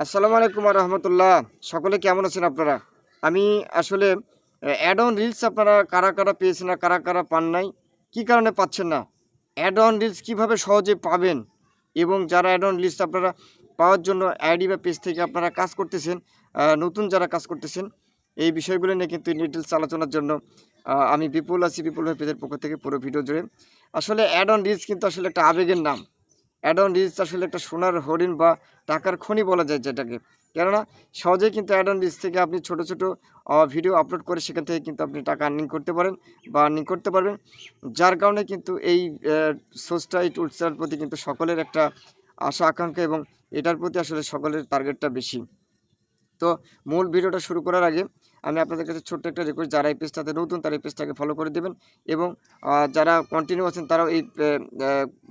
আসসালামু আলাইকুম রহমতুল্লাহ। সকলে কেমন আছেন আপনারা? আমি আসলে অ্যাড অন রিলস আপনারা কারা কারা পেয়েছেন না কারা কারা পান নাই, কী কারণে পাচ্ছেন না? অ্যাড অন রিলস কীভাবে সহজে পাবেন? এবং যারা অ্যাড অন রিলস আপনারা পাওয়ার জন্য আইডি বা পেজ থেকে আপনারা কাজ করতেছেন নতুন যারা কাজ করতেছেন, এই বিষয়গুলো নিয়ে কিন্তু ডিটেলস আলোচনার জন্য আমি বিপুল আছি, বিপুল ভাই পেজের পক্ষ থেকে পুরো ভিডিও জুড়ে। আসলে অ্যাড অন রিলস কিন্তু আসলে একটা আবেগের নাম। অ্যাড অন রিলস আসলে একটা সোনার হরিণ বা টাকার খনি বলা যায় যেটাকে। কেননা, সহজেই কিন্তু অ্যাড অন রিলস থেকে আপনি ছোট ছোট ভিডিও আপলোড করে সেখান থেকে কিন্তু আপনি টাকা আর্নিং করতে পারেন বা আর্নিং করতে পারবেন। যার কারণে কিন্তু এই সোর্সটা এই টুলসটার প্রতি কিন্তু সকলের একটা আশা, আকাঙ্ক্ষা এবং এটার প্রতি আসলে সকলের টার্গেটটা বেশি। তো মূল ভিডিওটা শুরু করার আগে আমি আপনাদের কাছে ছোট্ট একটা রিকোয়েস্ট যারা এই পেজটাতে নতুন, তারা এই পেজটাকে ফলো করে দেবেন এবং যারা কন্টিনিউ আছেন, তারাও এই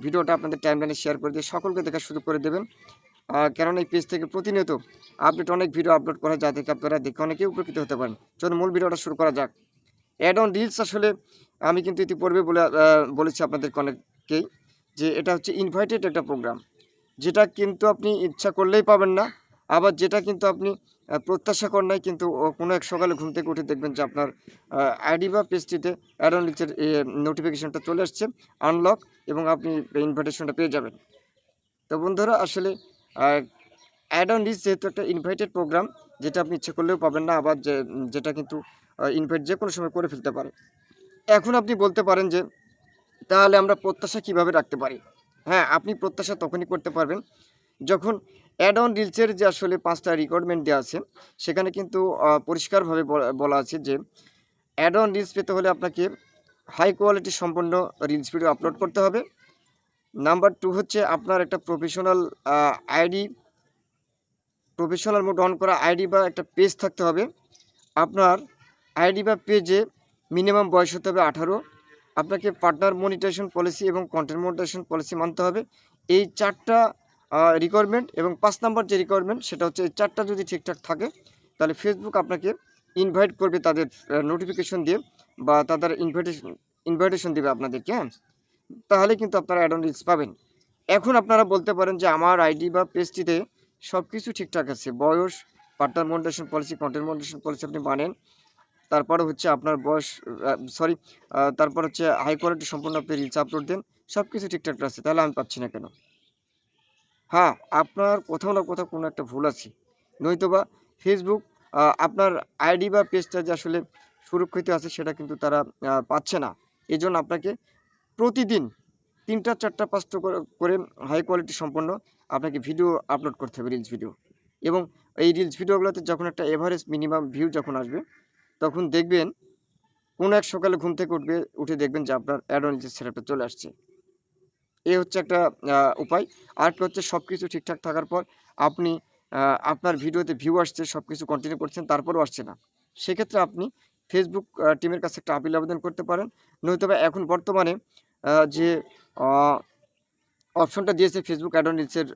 ভিডিওটা আপনাদের টাইমলাইনে শেয়ার করে দিয়ে সকলকে দেখার সুযোগ করে দেবেন। কেননা এই পেজ থেকে প্রতিনিয়ত আপডেট অনেক ভিডিও আপলোড করা যা থেকে আপনারা দেখে অনেকেই উপকৃত হতে পারেন। চলুন মূল ভিডিওটা শুরু করা যাক। অ্যাড অন রিলস আসলে আমি কিন্তু ইতিপূর্বে বলে বলেছি আপনাদেরকে অনেককেই যে এটা হচ্ছে ইনভাইটেড একটা প্রোগ্রাম যেটা কিন্তু আপনি ইচ্ছা করলেই পাবেন না, আবার যেটা কিন্তু আপনি প্রত্যাশা কর নাই, কিন্তু কোনো এক সকালে ঘুম থেকে উঠে দেখবেন যে আপনার আইডি বা পেজটিতে অ্যাড অন রিলসের নোটিফিকেশনটা চলে আসছে আনলক এবং আপনি ইনভাইটেশনটা পেয়ে যাবেন। তো বন্ধুরা, আসলে অ্যাড অন রিচ যেহেতু একটা ইনভাইটেড প্রোগ্রাম যেটা আপনি ইচ্ছে করলেও পাবেন না, আবার যে, যেটা কিন্তু ইনভাইট যে কোনো সময় করে ফেলতে পারে। এখন আপনি বলতে পারেন যে, তাহলে আমরা প্রত্যাশা কীভাবে রাখতে পারি? হ্যাঁ আপনি প্রত্যাশা তখনই করতে পারবেন, যখন অ্যাড অন রিলসের যে আসলে পাঁচটা রিকোয়ারমেন্ট দেওয়া আছে, সেখানে কিন্তু পরিষ্কারভাবে বলা- আছে যে অ্যাড অন রিলস পেতে হলে আপনাকে হাই কোয়ালিটি সম্পন্ন রিলস ভিডিও আপলোড করতে হবে। নাম্বার টু হচ্ছে আপনার একটা professional ID professional mode on করা আইডি বা একটা পেজ থাকতে হবে। আপনার আইডি বা পেজে মিনিমাম বয়স হতে হবে আঠারো। আপনাকে পার্টনার মনিটাইজেশন পলিসি এবং কন্টেন্ট মনিটাইজেশন পলিসি মানতে হবে। এই চারটা রিকোয়ারমেন্ট এবং পাঁচ নাম্বার যে রিকোয়ারমেন্ট সেটা হচ্ছে এই চারটা যদি ঠিকঠাক থাকে, তাহলে ফেসবুক আপনাকে ইনভাইট করবে তাদের নোটিফিকেশন দিয়ে বা তাদের ইনভাইটেশন ইনভাইটেশন দেবে আপনাদেরকে হ্যাঁ? তাহলে কিন্তু আপনারা অ্যাড অন রিলস পাবেন। এখন আপনারা বলতে পারেন যে আমার আইডি বা পেজটিতে সব কিছু ঠিকঠাক আছে। বয়স partner monetization policy content monetization policy আপনি মানেন তারপরে হচ্ছে আপনার বয়স সরি তারপর হচ্ছে হাই কোয়ালিটি সম্পূর্ণ আপনি রিলস আপলোড দেন। সব কিছু ঠিকঠাক আছে, তাহলে আমি পাচ্ছি না কেন? হ্যাঁ আপনার কোথাও না কোথাও কোনো একটা ভুল আছে। নয়তোবা ফেসবুক আপনার আইডি বা পেজটা যে আসলে সুরক্ষিত আছে সেটা কিন্তু তারা পাচ্ছে না। এই জন্য আপনাকে প্রতিদিন তিনটা, চারটা, পাঁচটা করে হাই কোয়ালিটি সম্পন্ন আপনাকে ভিডিও আপলোড করতে হবে রিলস ভিডিও এবং এই রিলস ভিডিওগুলোতে যখন একটা এভারেজ মিনিমাম ভিউ যখন আসবে, তখন দেখবেন, কোনো এক সকালে ঘুম থেকে উঠবে, উঠে দেখবেন যে আপনার অ্যাডন সেটআপটা চলে আসছে। এ হচ্ছে একটা উপায়। আর একটা হচ্ছে সব কিছু ঠিকঠাক থাকার পর আপনি আপনার ভিডিওতে ভিউ আসছে সব কিছু কন্টিনিউ করছেন, তারপরেও আসছে না। সেক্ষেত্রে আপনি ফেসবুক টিমের কাছে একটা আপিল আবেদন করতে পারেন। নয়তোবা এখন বর্তমানে যে অপশনটা দিয়েছে ফেসবুক অ্যাডন রিলসের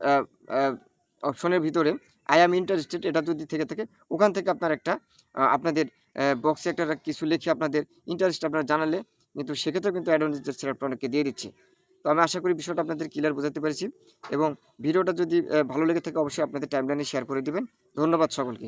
অপশনের ভিতরে আই অ্যাম ইন্টারেস্টেড এটা যদি থেকে থাকে, ওখান থেকে আপনার একটা আপনাদের বক্সে একটা কিছু লিখে আপনাদের ইন্টারেস্ট আপনারা জানালে, কিন্তু সেক্ষেত্রেও কিন্তু অ্যাডন রিলসের সেটআপটা অনেকে দিয়ে দিচ্ছে। তো আমি আশা করি বিষয়টা আপনাদের ক্লিয়ার বোঝাতে পেরেছি এবং ভিডিওটা যদি ভালো লেগে থাকে অবশ্যই আপনাদের টাইমলাইনে শেয়ার করে দেবেন। ধন্যবাদ সকলকে।